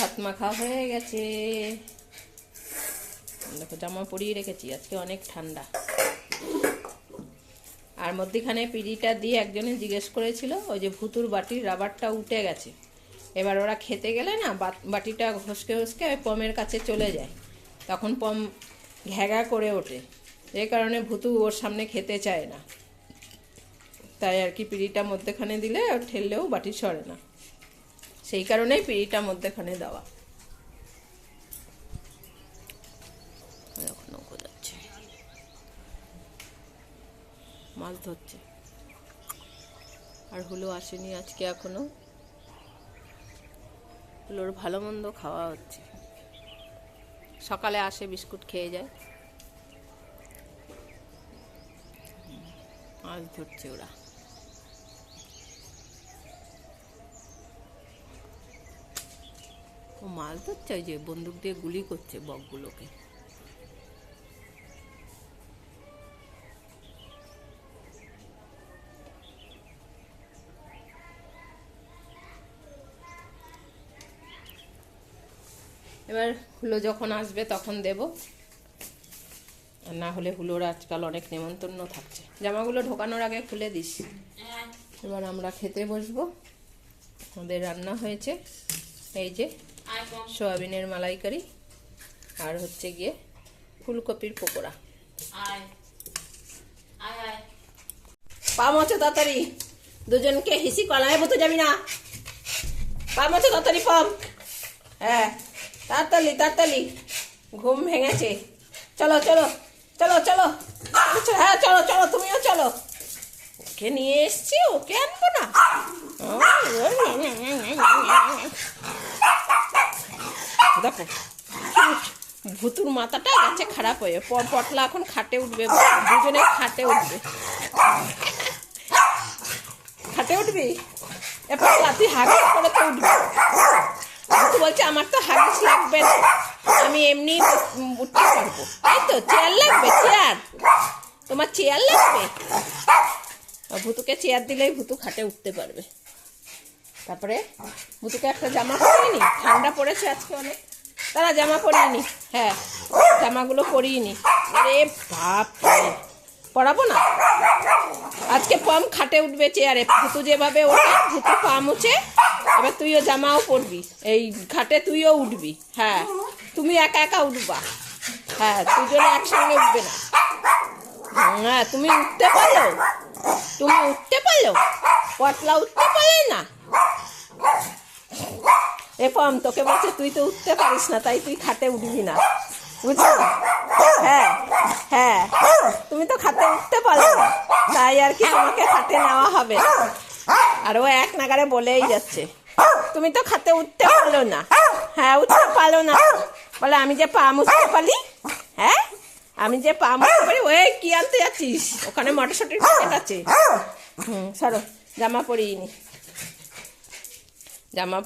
ভাত মাখা হয়ে গেছে। দেখো, জামা পরিয়ে রেখেছি, আজকে অনেক ঠান্ডা। আর মধ্যিখানে পিড়িটা দিয়ে একজনে জিজ্ঞেস করেছিল, ওই যে ভুতুর বাটির রাবারটা উঠে গেছে। এবার ওরা খেতে গেলে না বাট- বাটিটা ঘসকে ঘসকে ওই পমের কাছে চলে যায়। তখন পম ঘ্যাগা করে ওঠে। এই কারণে ভুতু ওর সামনে খেতে চায় না। তাই আর কি পিড়িটা মধ্যেখানে দিলে ঠেললেও বাটি সরে না। সেই কারণেই পিড়িটা মধ্যেখানে দেওয়া। মাছ ধরছে। আর হুলো আসেনি আজকে এখনও। হুলোর ভালো মন্দ খাওয়া হচ্ছে। সকালে আসে বিস্কুট খেয়ে যায়। মাছ ধরছে ওরা। ও মাছ ধরছে ওই যে বন্দুক দিয়ে গুলি করছে বকগুলোকে। এবার হুলো যখন আসবে তখন দেব। আর না হলে হুলোর আজকাল অনেক নেমন্তন্ন থাকছে। জামাগুলো ঢোকানোর আগে খুলে দিস। এবার আমরা খেতে বসবো। আমাদের রান্না হয়েছে। এই যে সোয়াবিনের মালাইকারি আর হচ্ছে গিয়ে ফুলকপির পকোড়া পা মচো তাড়াতাড়ি দুজনকে হিসি কলায় বতো যাবি না পা মচো তাড়াতাড়ি পাম হ্যাঁ তাড়াতাড়ি তাড়াতাড়ি ঘুম ভেঙেছে চলো চলো চলো চলো, হ্যাঁ চলো চলো তুমিও চলো ওকে নিয়ে এসছি ওকে আনব না দেখো। ভুতুর মাথাটা গেছে খারাপ হয়ে পটলা এখন খাটে উঠবে। দুজনে খাটে উঠবে। খাটে উঠবি? এ পটলা তুই হাগিস করে তো উঠবি। ভুতু বলছে, আমার তো হাগিস লাগবে না। আমি এমনি উঠতে পারব। তাই তো, চেয়ার লাগবে, চেয়ার। তোমার চেয়ার লাগবে? ভুতুকে চেয়ার দিলেই ভুতু খাটে উঠতে পারবে। তারপরে ভুতুকে একটা জামা পরিয়ে নি। ঠান্ডা পড়েছে আজকে অনেক। তারা জামা পরিয়ে নি। হ্যাঁ জামাগুলো পরিয়ে নি। আরে বাপ রে। পরাবো না? আজকে পম খাটে উঠবে চেয়ারে, ভুতু যেভাবে ওঠে, ভুতু পা মুছে এবার তুইও জামাও পরবি। এই ঘাটে তুইও উঠবি হ্যাঁ। তুমি একা একা উঠবা। হ্যাঁ দুজনে একসঙ্গে উঠবে না। হ্যাঁ তুমি উঠতে পারো। তুমি উঠতে পারো? পটলা উঠতে পারে না। এ পম, তোকে বলছে তুই তো উঠতে পারিস না, তাই তুই খাটে উঠবি না। বুঝছ? হ্যাঁ হ্যাঁ তুমি তো খাটে উঠতে পারো না, তাই আর কি তোমাকে খাটে নেওয়া হবে। আর ও এক নাগারে বলেই যাচ্ছে, তুমি তো খাতে উঠতে পারল না। হ্যাঁ উঠতে পারল না বলে, আমি যে পা মুছতে পারি হ্যাঁ আমি যে পা মুছতে পারি, ওই কি আনতে যাচ্ছিস? ওখানে মটরশুটির প্যাকেট আছে। হুম, সরো, জামা পরিয়ে নি। জামা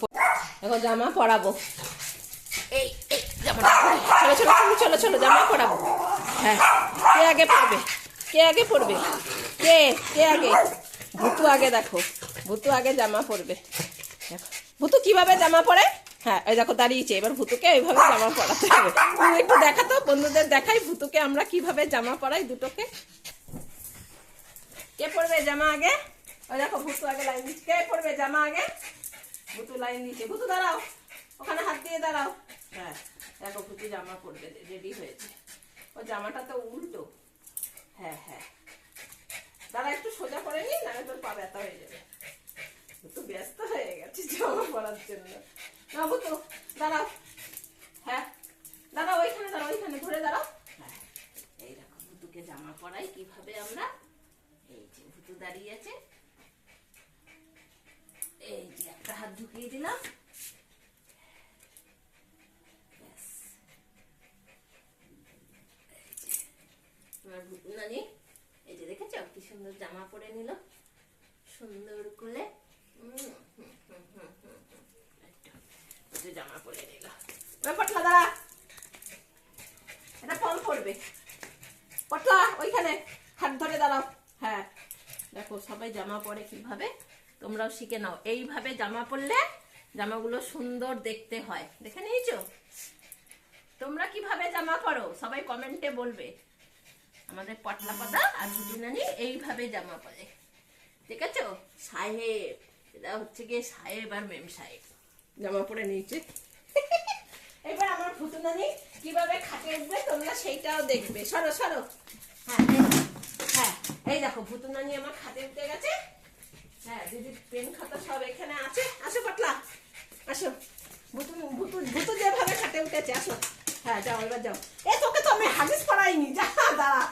দেখো জামা পরাবো। এই এই পরাই। চলো চলো চলো চলো চলো জামা পরাবো। হ্যাঁ কে আগে পড়বে কে আগে পড়বে কে? কে আগে? ভুতু আগে দেখো। ভুতু আগে জামা পরবে। দেখো। ভুতু কীভাবে জামা পরে? হ্যাঁ ওই দেখো দাঁড়িয়েছে। এবার ভুতুকে এইভাবে জামা পরাতে হবে। তুই একটু দেখাতো বন্ধুদের দেখাই ভুতুকে আমরা কীভাবে জামা পরাই দুটোকে। কে পরবে জামা আগে? ওই দেখো ভুতু আগে লাইন কে পরবে জামা আগে? ভুতু লাইন দিচ্ছে ভুতু দাঁড়াও। ওখানে হাত দিয়ে দাঁড়াও। হ্যাঁ দেখো ভুতু জামা পরবে রেডি হয়েছে। ও জামাটা তো উল্টো। হ্যাঁ হ্যাঁ। দাঁড়া, একটু সোজা করে নি নাহলে তোর পা ব্যথা হয়ে যাবে। ভুতু ব্যস্ত হয়ে গেছে জামা পরার জন্য। না ভুতু দাঁড়াও। হ্যাঁ। দাঁড়াও, ওইখানে দাঁড়াও, ওইখানে, ঘুরে দাঁড়াও। হ্যাঁ। এই দেখো ভুতুকে জামা পরাই কীভাবে আমরা? এই যে ভুতু দাঁড়িয়ে আছে এই যে একটা হাত ঢুকিয়ে দিলাম। জামা পরে নিল। এটা পড়বে পটলা, ওইখানে। হাত ধরে দাঁড়াও। হ্যাঁ দেখো, সবাই জামা পরে কীভাবে তোমরাও শিখে নাও। এইভাবে জামা পরলে জামাগুলো সুন্দর দেখতে হয়। দেখে নিয়েছো? তোমরা কীভাবে জামা পরো? সবাই কমেন্টে বলবে। আমাদের পটলা পাতা আর দুদিনানি এইভাবে জামা পরে। ঠিক আছে সাহেব। এটা হচ্ছে গিয়ে সাহেব আর মেম সাহেব। জামা পরে নিয়েছে। এবার আমার ফুতুনানি কীভাবে খাটে উঠবে তোমরা সেইটাও দেখবে। সরো সরো। হ্যাঁ হ্যাঁ এই দেখো ফুতুনানি আমার খাটে উঠে গেছে। হ্যাঁ দিদি পেন খাতা সব এখানে আছে। আসো পাতলা। আসো। ভুতু ভুতু ভুতু যেভাবে খাটে উঠেছে, আসো। হ্যাঁ যাও, এবার যাও। এ, তোকে তো আমি হাগিস পড়াইনি যা, দাঁড়া।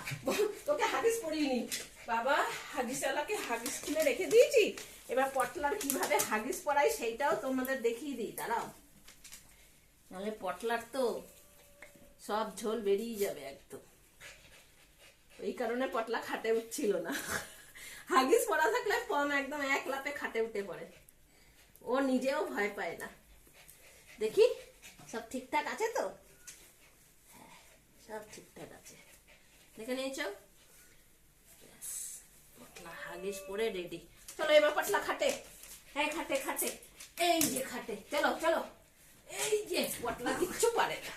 তোকে হাগিস পড়িনি বাবা হাগিসওয়ালাকে হাগিস খুলে রেখে দিয়েছি। এবার পটলার কীভাবে হাগিস পড়াই সেইটাও তোমাদের দেখিয়ে দিই। দাঁড়াও। নাহলে পটলার তো সব ঝোল বেরিয়ে যাবে একদম। এই কারণে পটলা খাটে উঠছিল না। হাগিস পড়া থাকলে পম একদম এক লাপে খাটে উঠে পড়ে। ও নিজেও ভয় পায় না। দেখি সব ঠিকঠাক আছে তো? হ্যাঁ, সব ঠিকঠাক আছে। দেখে নিয়েছ? পটলা হাগিস পরে রেডি চলো এবার পটলা খাটে। হ্যাঁ খাটে খাটে। এই যে খাটে। চলো চলো। এই যে পটলা কিচ্ছু পারে না।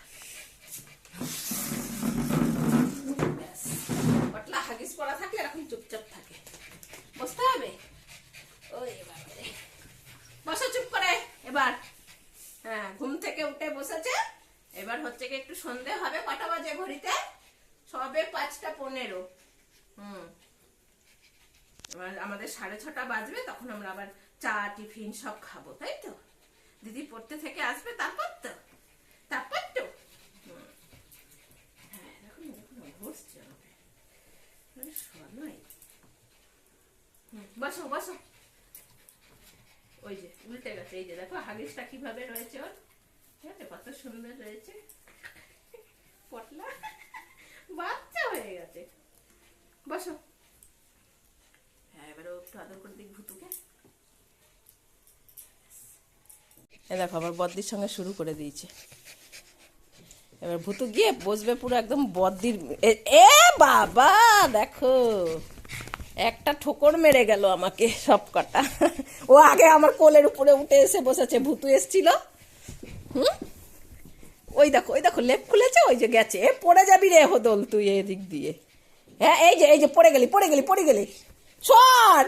পটলা হাগিস পরা থাকলে এরকম চুপচাপ থাকে বসতে হবে ওই বাবারে বসো চুপ করে এবার হ্যাঁ ঘুম থেকে উঠে বসেছে। এবার হচ্ছে কি একটু সন্ধে হবে, কটা বাজে ঘড়িতে? সবে পাঁচটা পনেরো। হুম। এবার আমাদের সাড়ে ছটা বাজবে, তখন আমরা আবার চা, টিফিন সব খাব, তাই তো? দিদি পড়তে থেকে আসবে, তারপর তো? তারপর তো। হ্যাঁ বসো বসো। ওই যে উল্টে গেছে, এই যে দেখো, হাগিসটা কীভাবে রয়েছে ওর? ঠিক আছে কত সুন্দর রয়েছে। পটলা। বাচ্চা হয়ে গেছে। বসো। হ্যাঁ এবারে একটু আদর করে দিক ভুতুকে। এ দেখো, আবার বদ্দির সঙ্গে শুরু করে দিয়েছে। এবার ভুতু গিয়ে বসবে পুরো একদম বদ্দির এ- এ বাবা, দেখো। একটা ঠোকর মেরে গেল আমাকে সব কটা ও আগে আমার কোলের উপরে উঠে এসে বসেছে, ভুতু এসছিল। হুম? ওই দেখো ওই দেখো, লেপ খুলেছে, ওই যে গেছে। এ পড়ে যাবি রে হদল তুই এদিক দিয়ে। হ্যাঁ এই যে এই যে, পড়ে গেলি পড়ে গেলি পড়ে গেলি। সর!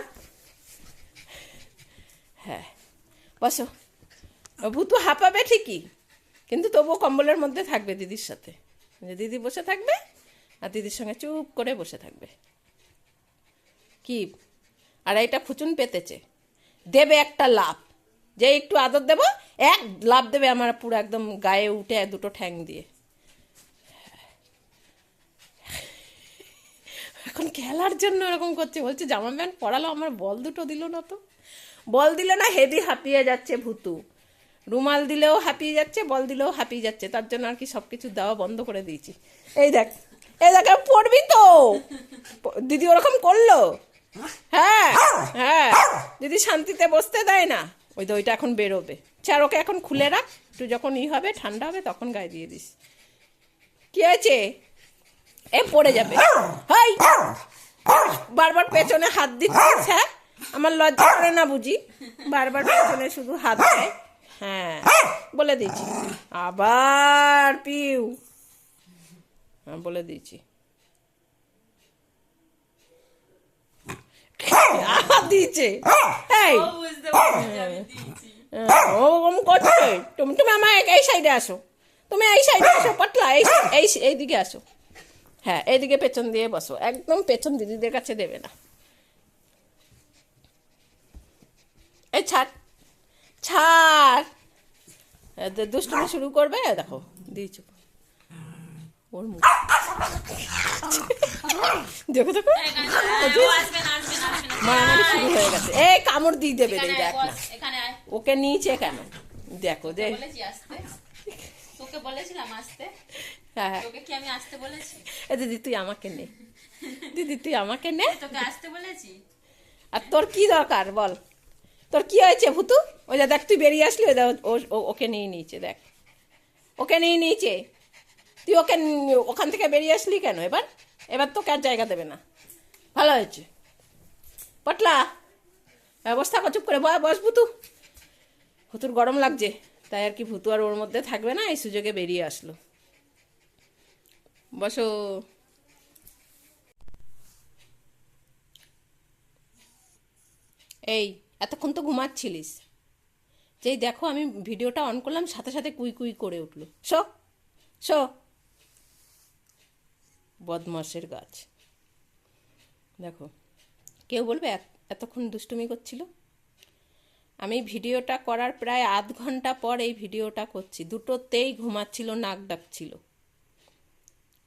হ্যাঁ বসো। ভুতু হাঁপাবে ঠিকই, কিন্তু তবুও কম্বলের মধ্যে থাকবে দিদির সাথে। দিদি বসে থাকবে, আর দিদির সঙ্গে চুপ করে বসে থাকবে। কি আর এইটা ফুচুন পেতেছে। দেবে একটা লাভ যে একটু আদর দেবো, এক লাভ দেবে আমার পুরো একদম গায়ে উঠে দুটো ঠ্যাং দিয়ে। এখন খেলার জন্য এরকম করছে, বলছে, জামা প্যান্ট পরালো, আমার বল দুটো দিল না তো। বল দিলে না হেভি হাঁপিয়ে যাচ্ছে ভুতু। রুমাল দিলেও হাঁপিয়ে যাচ্ছে, বল দিলেও হাঁপিয়ে যাচ্ছে। তার জন্য আর কি সব কিছু দেওয়া বন্ধ করে দিয়েছি। এই দেখ এই দেখ, পড়বি তো। দিদি ওরকম করল? হ্যাঁ হ্যাঁ। দিদি শান্তিতে বসতে দেয় না। ওই দইটা এখন বেরোবে। চার ওকে এখন খুলে রাখ। একটু যখন ই হবে ঠান্ডা হবে তখন গায়ে দিয়ে দিস। কি আছে এ পড়ে যাবে। হাই! বারবার পেছনে হাত দিচ্ছিস হ্যাঁ? আমার লজ্জা করে না বুঝি। বারবার পেছনে শুধু হাত দেয়। হ্যাঁ বলে দিয়েছি। আবার পিউ। হ্যাঁ বলে দিয়েছি আবার দিয়েছে এই ও বুঝতে পারছি আমি হ্যাঁ, ওরকম করছে তুমি তুমি আমার এই সাইডে আসো তুমি এই সাইডে আসো পাতলা এই এই এইদিকে আসো হ্যাঁ এইদিকে পেছন দিয়ে বসো একদম পেছন দিদিদের কাছে দেবে না এই ছাড় ছাড় দুষ্টুমি শুরু করবে দেখো দিয়েছ ওর মুখ দেখো দেখো। মারামারি শুরু হয়ে গেছে। এই কামড় দিয়ে দেবে দেখ না। ওকে নিচে কেন? দেখো আসতে। তোকে বলেছিলাম আসতে। হ্যাঁ তোকে কি আমি আসতে বলেছি? এ দিদি তুই আমাকে নে। দিদি তুই আমাকে নে। তোকে আসতে বলেছি? আর তোর কি দরকার বল? তোর কি হয়েছে ভুতু? ওই দেখ তুই বেরিয়ে আসলি ওই দেখ, ওকে নিয়ে নিয়েছে দেখ। ওকে নিয়ে নিয়েছে। তুই ওকে ওখান থেকে বেরিয়ে আসলি কেন? এবার এবার তোকে আর জায়গা দেবে না? ভালো হয়েছে। পটলা, ব্যবস্থা বস থাকো চুপ করে বস বস ভুতু। ভুতুর গরম লাগছে, তাই আর কি ভুতু আর ওর মধ্যে থাকবে না, এই সুযোগে বেরিয়ে আসলো। বসো। এই, এতক্ষণ তো ঘুমাচ্ছিলিস। যেই দেখো আমি ভিডিওটা অন করলাম, সাথে সাথে কুই কুই করে উঠল। Show show. বদমাসের গাছ। দেখো, কেউ বলবে এতক্ষণ দুষ্টুমি করছিল? আমি ভিডিওটা করার প্রায় আধ ঘণ্টা পর এই ভিডিওটা করছি। দুটোতেই ঘুমাচ্ছিল, নাক ডাকছিল।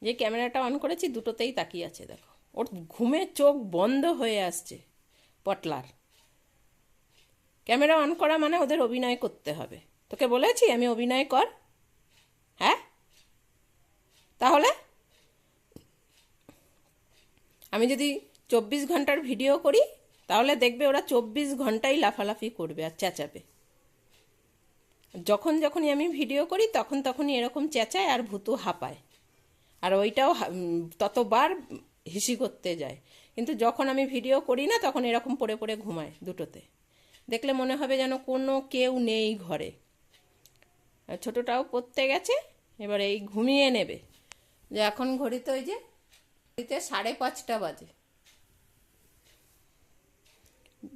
যে ক্যামেরাটা অন করেছি, দুটোতেই তাকিয়ে আছে, দেখো। ওর ঘুমে চোখ বন্ধ হয়ে আসছে, পটলার। ক্যামেরা অন করা মানে ওদের অভিনয় করতে হবে। তোকে বলেছি, আমি অভিনয় কর। হ্যাঁ? তাহলে? আমি যদি চব্বিশ ঘণ্টার ভিডিও করি, তাহলে দেখবে ওরা চব্বিশ ঘন্টাই লাফালাফি করবে আর চেঁচাবে। যখন যখনই আমি ভিডিও করি, তখন তখনই এরকম চেঁচায় আর ভুতু হাঁপায়। আর ওইটাও ততবার হিসি করতে যায়। কিন্তু যখন আমি ভিডিও করি না, তখন এরকম পড়ে পড়ে ঘুমায় দুটোতে। দেখলে মনে হবে যেন কোনো কেউ নেই ঘরে। ছোটোটাও পড়তে গেছে, এবার এই ঘুমিয়ে নেবে। যে এখন ঘড়িতে ওই যে ঘড়িতে সাড়ে পাঁচটা বাজে।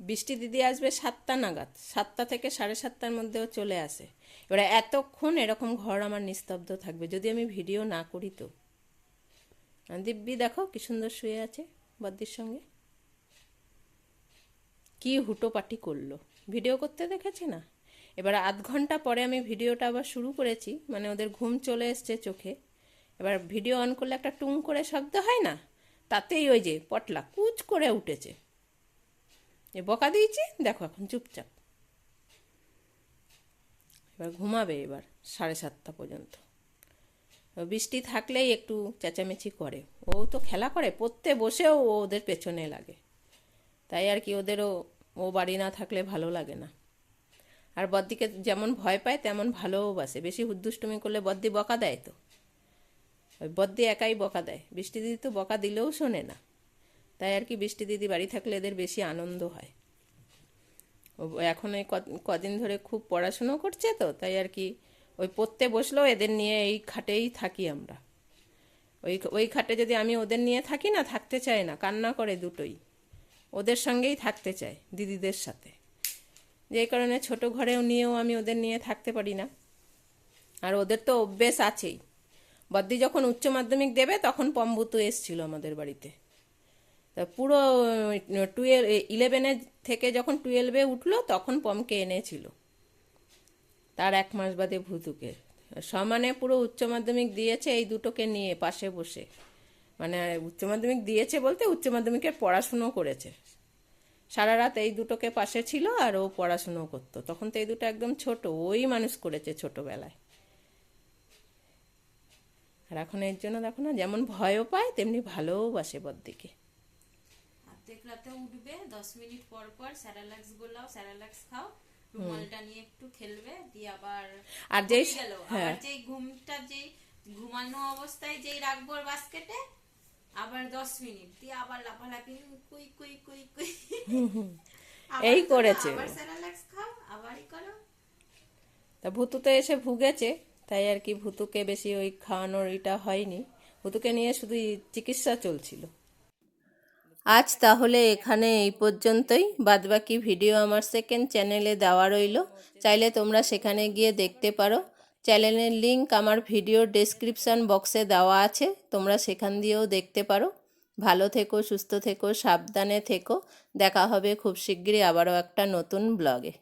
বৃষ্টি দিদি আসবে সাতটা নাগাদ। সাতটা থেকে সাড়ে সাতটার মধ্যেও চলে আসে। এবারে এতক্ষণ এরকম ঘর আমার নিস্তব্ধ থাকবে, যদি আমি ভিডিও না করি তো। দিব্যি দেখো কি সুন্দর শুয়ে আছে বদ্দির সঙ্গে। কি হুটোপাটি করল। ভিডিও করতে দেখেছি না? এবার আধ ঘণ্টা পরে আমি ভিডিওটা আবার শুরু করেছি মানে ওদের ঘুম চলে এসছে চোখে। এবার ভিডিও অন করলে একটা টুং করে শব্দ হয় না? তাতেই ওই যে পটলা কুচ করে উঠেছে। এ বকা দিয়েছি? দেখো এখন চুপচাপ। এবার ঘুমাবে এবার সাড়ে সাতটা পর্যন্ত। বৃষ্টি থাকলেই একটু চেঁচামেচি করে। ও তো খেলা করে, পড়তে বসেও ও ওদের পেছনে লাগে। তাই আর কি ওদেরও ও বাড়ি না থাকলে ভালো লাগে না। আর বদ্দিকে যেমন ভয় পায়, তেমন ভালোও বাসে। বেশি হুদ্দুষ্টুমি করলে বদ্দি বকা দেয় তো। ওই বদ্দি একাই বকা দেয়। বৃষ্টি দিদি তো বকা দিলেও শোনে না। তাই আর কি বৃষ্টি দিদি বাড়ি থাকলে এদের বেশি আনন্দ হয়। ও এখন ক- কদিন ধরে খুব পড়াশুনো করছে তো, তাই আর কি ওই পড়তে বসলেও এদের নিয়ে এই খাটেই থাকি আমরা। ওই ওই খাটে যদি আমি ওদের নিয়ে থাকি না, থাকতে চায় না, কান্না করে দুটোই। ওদের সঙ্গেই থাকতে চায় দিদিদের সাথে। যেই কারণে ছোট ঘরেও নিয়েও আমি ওদের নিয়ে থাকতে পারি না। আর ওদের তো অভ্যেস আছেই। বদ্দি যখন উচ্চ মাধ্যমিক দেবে, তখন পম্বুতু এসছিল আমাদের বাড়িতে। তা পুরো টুয়েলভ ইলেভেনের থেকে যখন টুয়েলভে উঠল, তখন পমকে এনেছিল। তার এক মাস বাদে ভুতুকে। সমানে পুরো উচ্চ মাধ্যমিক দিয়েছে, এই দুটোকে নিয়ে পাশে বসে। মানে উচ্চ মাধ্যমিক দিয়েছে বলতে, উচ্চ মাধ্যমিকের পড়াশুনো করেছে। সারা রাত এই দুটোকে পাশে ছিল আর ও পড়াশুনো করতো। তখন তো এই দুটো একদম ছোট, ওই মানুষ করেছে ছোটবেলায়। আর এখন এর জন্য দেখো না যেমন ভয়ও পায় তেমনি ভালোবাসে বদ্দিকে রাতে উঠবে দশ মিনিট পর পর স্যারালাক্স গোলাও স্যারালাক্স খাও রুমালটা নিয়ে একটু খেলবে দিয়ে আবার আর যেই হ্যাঁ। যেই ঘুমটা যেই ঘুমানো অবস্থায় যেই রাখব বাস্কেটে আবার দশ মিনিট দিয়ে আবার লাফালাফি কুই কুই কুই কুই। এই করেছে। আবার স্যারালাক্স খাও আবারই করো। তা ভুতুতে এসে ভুগেছে। তাই আর কি ভুতুকে বেশি ওই খাওয়ানোর এটা হয়নি। ভুতুকে নিয়ে শুধু চিকিৎসা চলছিল। আজ তাহলে এখানে এই পর্যন্তই। বাদবাকি ভিডিও আমার সেকেন্ড চ্যানেলে দেওয়া রইল। চাইলে তোমরা সেখানে গিয়ে দেখতে পারো। চ্যানেলের লিংক আমার ভিডিও ডেসক্রিপশন বক্সে দেওয়া আছে। তোমরা সেখান দিয়েও দেখতে পারো। ভালো থেকো, সুস্থ থেকো, সাবধানে থেকো। দেখা হবে খুব শিগগিরই আবারও একটা নতুন ব্লগে